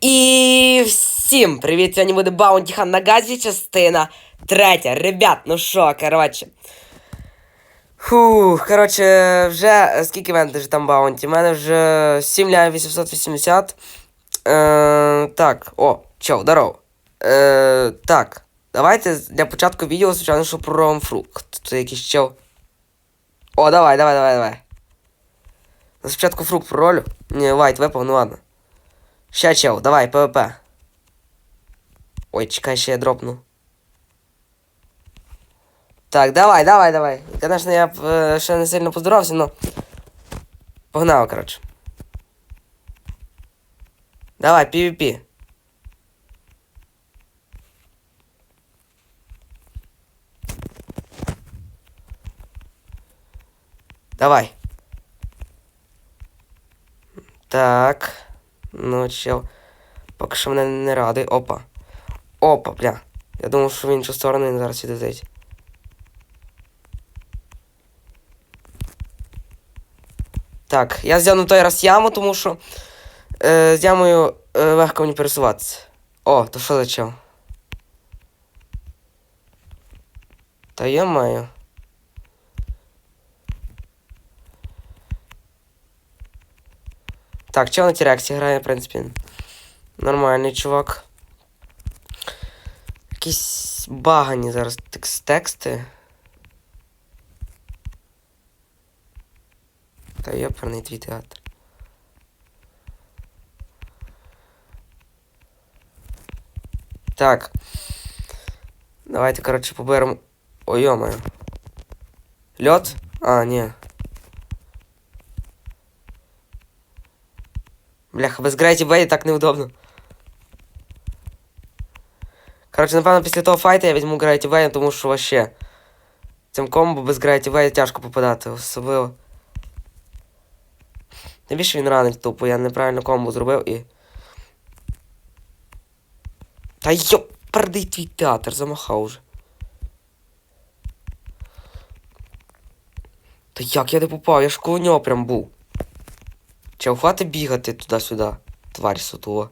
І всім привіт! Сьогодні буде Баунті Хан на газі, частина третя. Ребят, ну що, коротше. Фух, коротше, вже е, скільки в мене вже там Баунті? У мене вже 7 ляв 880. Е, так, о, чо, здорово. Е, так, давайте для початку відео, звичайно, що про фрукт. Тут якийсь чел. О, давай, давай, давай, давай. Спочатку фрукт проролю. Ні, вайт випав, ну ладно. Ща, чел, давай, ПВП. Ой, чекай, ще я дропну. Так, давай, давай, давай. Конечно, я б е, ще не сильно поздоровався, но. Погнали, коротше. Давай, PvP. Давай. Так. Ну, чел. Поки що мене не радий. Опа. Опа, бля. Я думав, що в іншу сторону зараз відлетить. Так, я взяв на той раз яму, тому що е, з ямою е, легко мені пересуватися. О, то що за чел? Та я маю. Так, чел на Тірексі грає, в принципі. Нормальний чувак. Якісь багані зараз текст тексти. Та йоперний твій театр. Так. Давайте, коротше, поберемо. Ой, йомаю. Льот? А, ні. Бляха, без Грейті Бей так неудобно. Коротше, напевно, після того файта я візьму Грейті Бей, тому що вообще. Цим комбо без Грейті Бей тяжко попадати, особливо. Найбільше він ранить тупо, я неправильно комбо зробив і. Та йоп, передий твій театр, замахав уже. Та як я не попав? Я ж коло нього прям був. Чи хватить бігати туди-сюди, тварь сутула.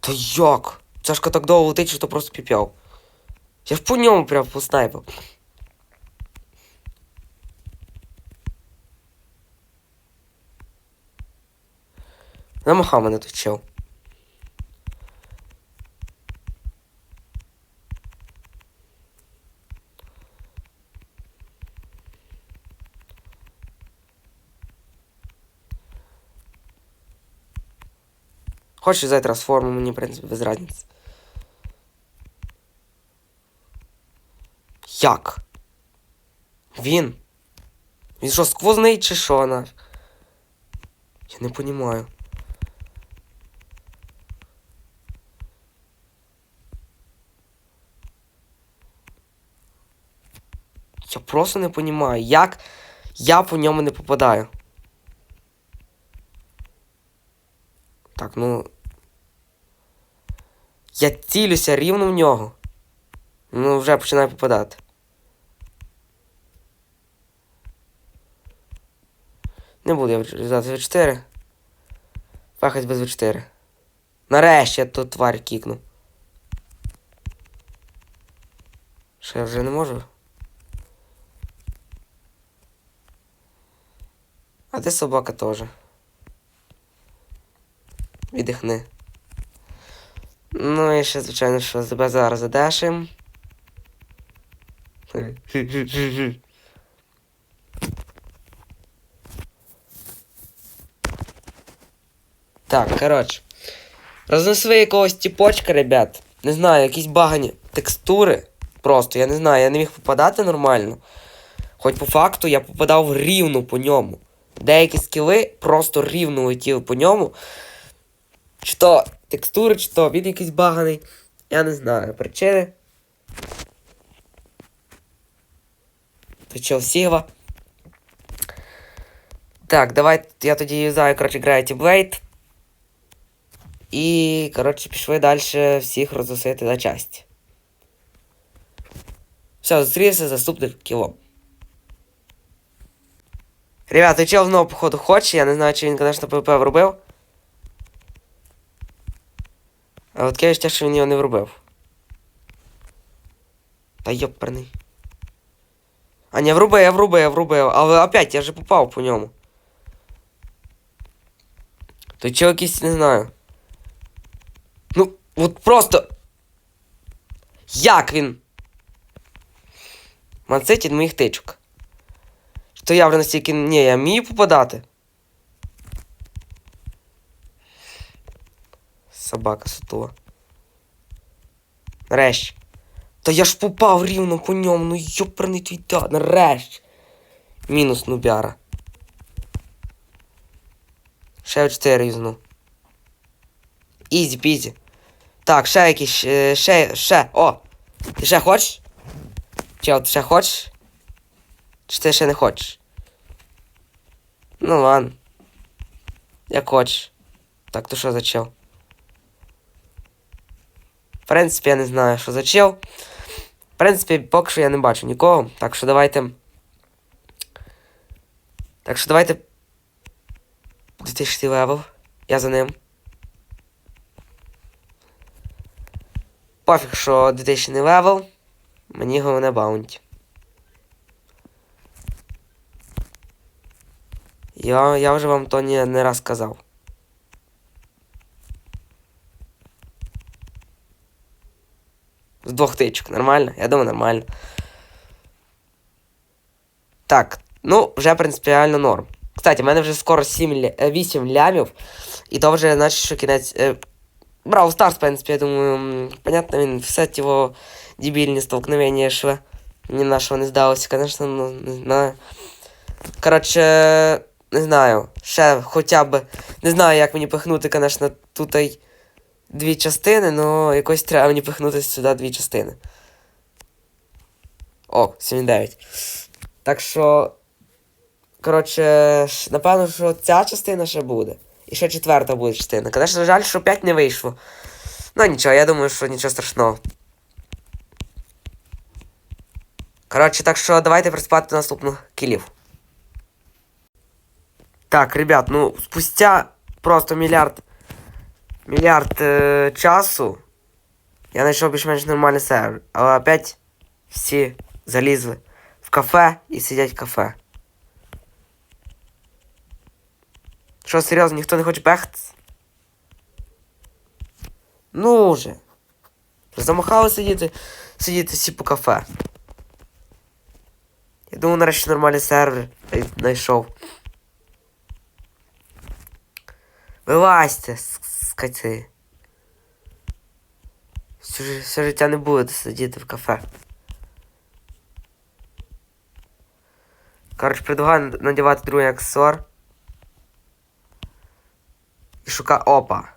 Та як? Цяжко так довго летить, що то просто піп'яв. Я ж по ньому прям поснайпив. Намахав мене тут чел. Хочеш взяти трансформу, мені, в принципі, без разниці. Як? Він? Він що, сквозний чи що на? Я не понімаю. Я просто не понімаю, як я по ньому не попадаю. Так, ну. Я цілюся рівно в нього. Ну, вже починаю попадати. Не буду я взяти В4. Фахать без В4. Нарешті я тут тварь кікну. Що я вже не можу? А ти собака теж. Віддихни. Ну і ще, звичайно, що тебе зараз задешим. Так, коротше. Рознесли якогось тіпочка, ребят. Не знаю, якісь багані текстури. Просто, я не знаю, я не міг попадати нормально. Хоч по факту я попадав рівно по ньому. Деякі скіли просто рівно летіли по ньому. Чи то текстури, чи то він якийсь баганий. Я не знаю причини. Причому Сігва. Так, давай я тоді юзаю, коротше, Gravity Blade. І, коротше, пішли далі всіх розносити на часті. Все, зустрівся з наступним кілом. Ребята, чел знову, походу, хоче, я не знаю, чи він, звісно, ПВП вробив. А от відчуття, що він його не вробив. Та йопперний. А не, врубив, врубив, врубив. Але опять я же попав по ньому. То чого якийсь не знаю. Ну, от просто. Як він? Від моїх тичок. Що я вже настільки. Ні, я вмію попадати. Собака сутула. Нарешті. Та я ж попав рівно по ньому, ну йоперний твій та, нарешті. Мінус нубяра. Ще 4 юзну. Ізі пізі. Так, ще якісь. е, Ще, ще. О! Ти ще хочеш? Чел, ти ще хочеш? Чи ти ще не хочеш? Ну ладно. Як хочеш. Так, то що за чел? Принципі, я не знаю, що за чел. В принципі, поки що я не бачу нікого. Так що давайте. Так що давайте. 2000 левел. Я за ним. Пофіг, що 2000 левел. Мені головне баунті. Я, я вже вам то не, не раз казав. З двох тичок, нормально? Я думаю, нормально. Так, ну, вже принципіально норм. Кстати, в мене вже скоро 7 ля... е, 8 лямів. І то вже значить, що кінець. Е... Брав Старс, в принципі, я думаю, понятно, він все ті його дебільні столкновення йшли. Ні на що не здалося, звісно, ну, не знаю. Коротше, не знаю. Ще хоча б. Не знаю, як мені пихнути, звісно, тут дві частини, але якось треба мені пихнути сюди дві частини. О, 7-9. Так що. Коротше, напевно, що ця частина ще буде. І ще четверта буде частина. Звісно, жаль, що 5 не вийшло. Ну нічого, я думаю, що нічого страшного. Коротше, так що давайте приспати наступних кілів. Так, ребят, ну спустя просто мільярд. Мільярд е, часу. Я знайшов більш-менш нормальний сервер. Але опять всі залізли в кафе і сидять в кафе. Що, серйозно, ніхто не хоче бехтись? Ну вже. Замахали сидіти, сидіти всі по кафе. Я думаю, нарешті нормальний сервер знай- знайшов. Вилазьте, Скоти. Все, все життя не будете сидіти в кафе. Коротше, предлагаю надівати другий аксесуар. І шука. Опа.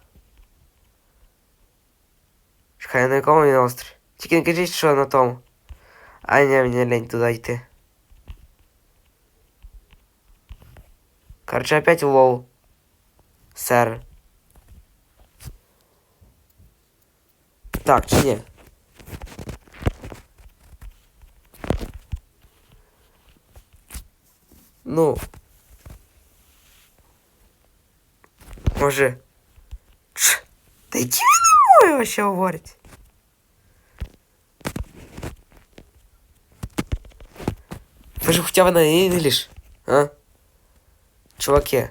Чекай, на якому він острові? Тільки не кажіть, що на тому. А ні, мені лень туди йти. Короче, опять лоу. Сэр. Так, чи ні? Ну. Може. Ч. Та які ви не моє вообще говорить? Ви ж хоча б на інгліш, а? Чуваки.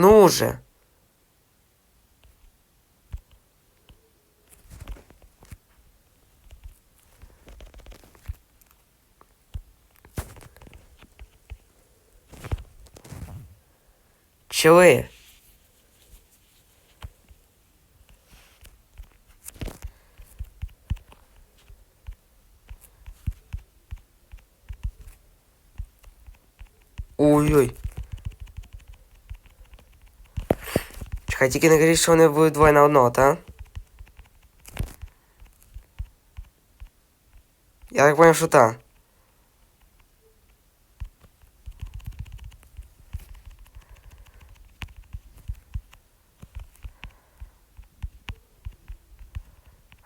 Ну же. Чили. Хай тільки не кажіть, що вони будуть двоє на одного, та? Я так понял, що та.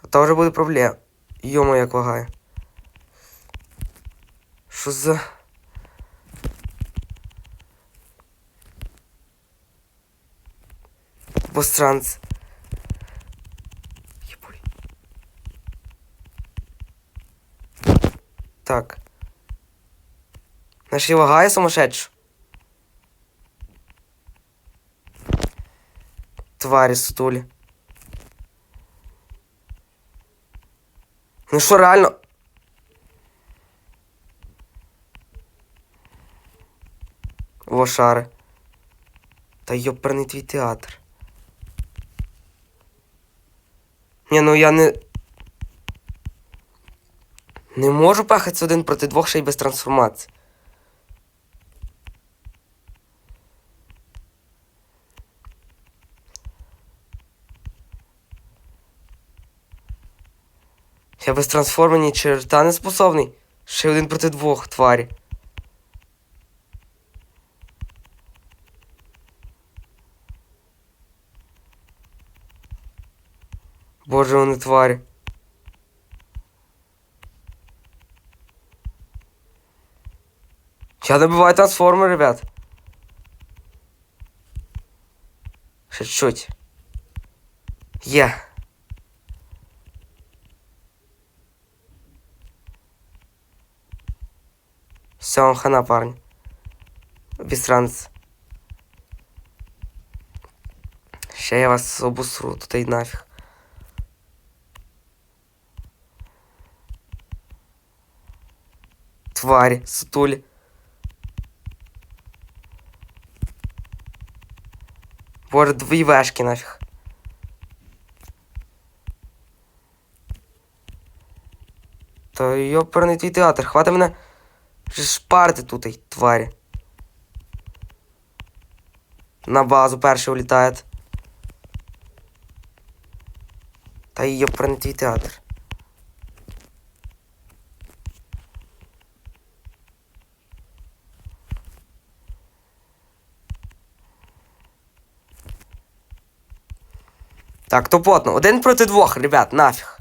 А то вже буде проблема. Йомо, як вагає. Що за... Постранц. Єбой. Так. Наші лагає сумасшедш. Тварі стулі. Ну що, реально? Лошари. Та йоперний твій театр. Ні, ну я не. Не можу пахатися один проти двох ще й без трансформації. Я без трансформу черта не способний. Ще один проти двох тварі. Боже, вони тварі. Я добиваю трансформер, ребят. Ще чуть. Є. Все, вам хана, парни. Обістранець. Ще я вас обусру, тут і нафіг. Тварі, сутулі. Боже, дві вешки нафіг. Та йоперний твій театр, хвати мене вже шпарити тут, й тварі. На базу перший улітає. Та йоперний твій театр. Так, то потно. Один проти двох, ребят, нафіг.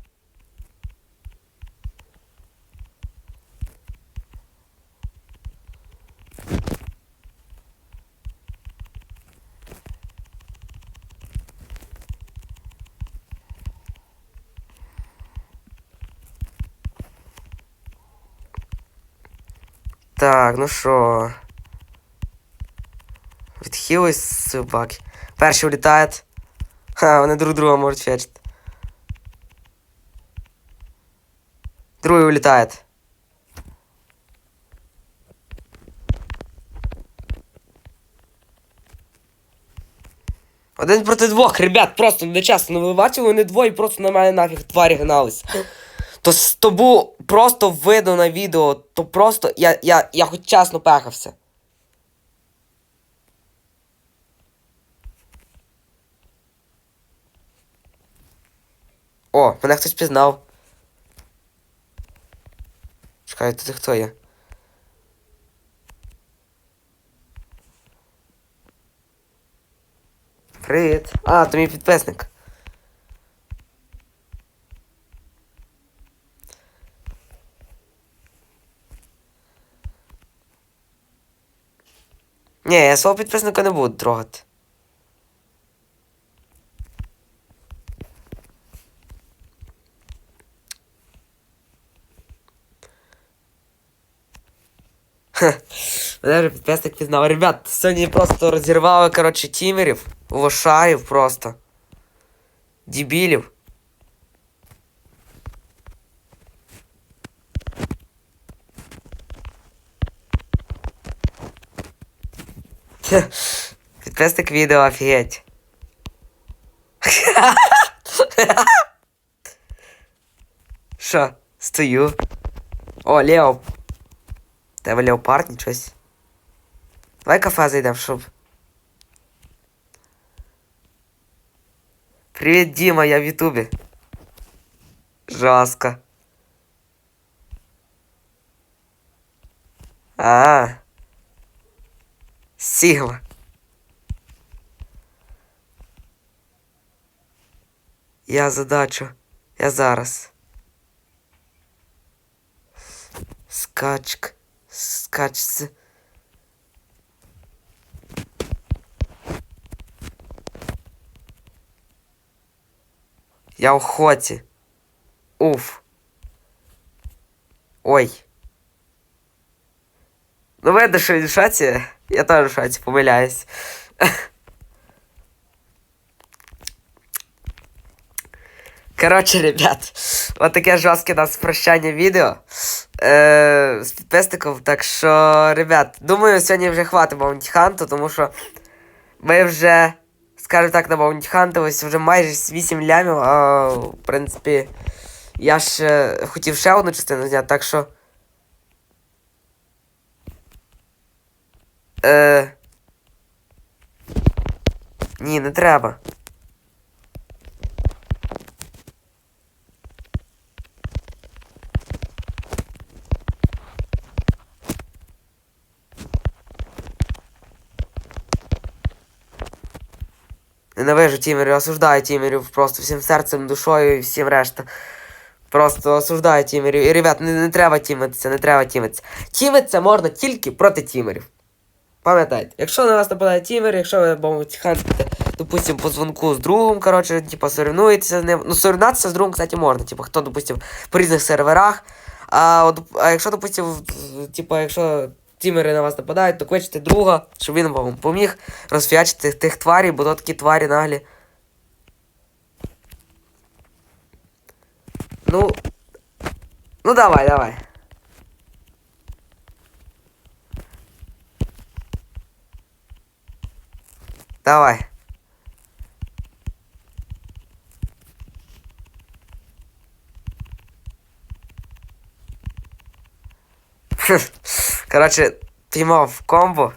Так, ну що. Відхились собаки. Перший улітає. Ха, вони друг друга можуть фетчити. Другий улітає. Один проти двох, ребят, просто не часто. Ну ви бачили, вони двоє просто на мене нафіг тварі гнались. То з тобу просто видно на відео, то просто я, я, я хоч чесно пехався. О, мене хтось пізнав. Чекай, тут хто є? Привіт. А, то мій підписник. Ні, я свого підписника не буду трогати. Мене вже підписник пізнав. Ребят, сьогодні просто розірвали, коротше, тімерів, лошарів просто. Дебілів. Хе, Підписник відео, офігеть. Що, стою. О, Лео. Тебе леопард, нічось. Давай кафе зайдем, щоб. Привіт, Діма, я в Ютубі. Жорстко. А. Сігма. Я задачу. Я зараз. Скачк. Скачц. Я в охоті. Уф. Ой. Ну, видно, що він в шоці. Я теж в шоці, помиляюсь. Коротше, ребят, от таке жорстке нас прощання відео е, з підписником. Так що, ребят, думаю, сьогодні вже хватить Hunt, тому що ми вже, скажімо так, на Hunt ось вже майже 8 лямів, а в принципі, я ж хотів ще одну частину зняти, так що. Е... Ні, не треба. Ненавижу тімерів, осуждаю тімерів просто всім серцем, душою і всім решта. Просто осуждаю тімерів. І, ребят, не, не треба тімитися, не треба тімитися. Тімитися можна тільки проти тімерів. Пам'ятайте, якщо на вас нападає тімер, якщо ви будете хантите, допустим, по дзвонку з другом, коротше, типа, соревнуєтеся з ним. Ну, соревнуватися з другом, кстати, можна. Типа, хто, допустим, по різних серверах. А, от, а якщо, допустим, типа, якщо тімери на вас нападають, то кличте друга, щоб він вам поміг розфіячити тих тварів, бо то такі тварі наглі. Ну. Ну давай, давай. Давай. Короче, піймав комбо.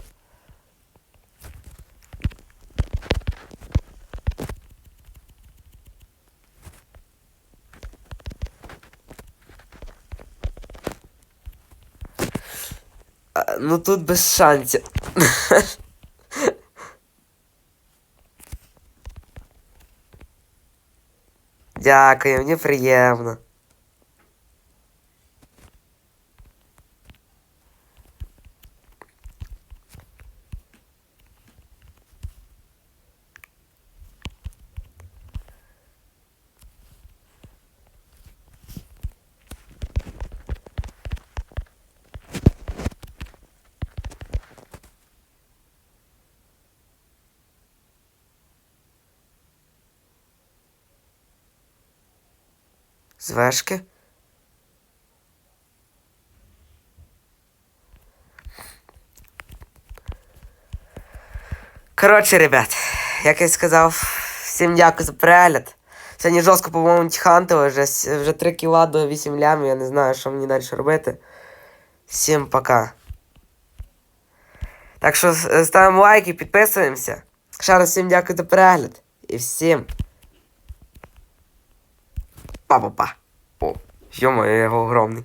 А, Ну тут без шансів. Дякую, мені приємно. З? Коротше, ребят, як я сказав, всім дякую за перегляд. Сьогодні жорстко, по-моєму, тхантили, вже, вже 3 кіла до 8 лямів, я не знаю, що мені далі робити. Всім пока. Так що с- ставимо лайки, підписуємося. Ще раз всім дякую за перегляд. І всім. Па-па-па. Ё-моё, я огромний.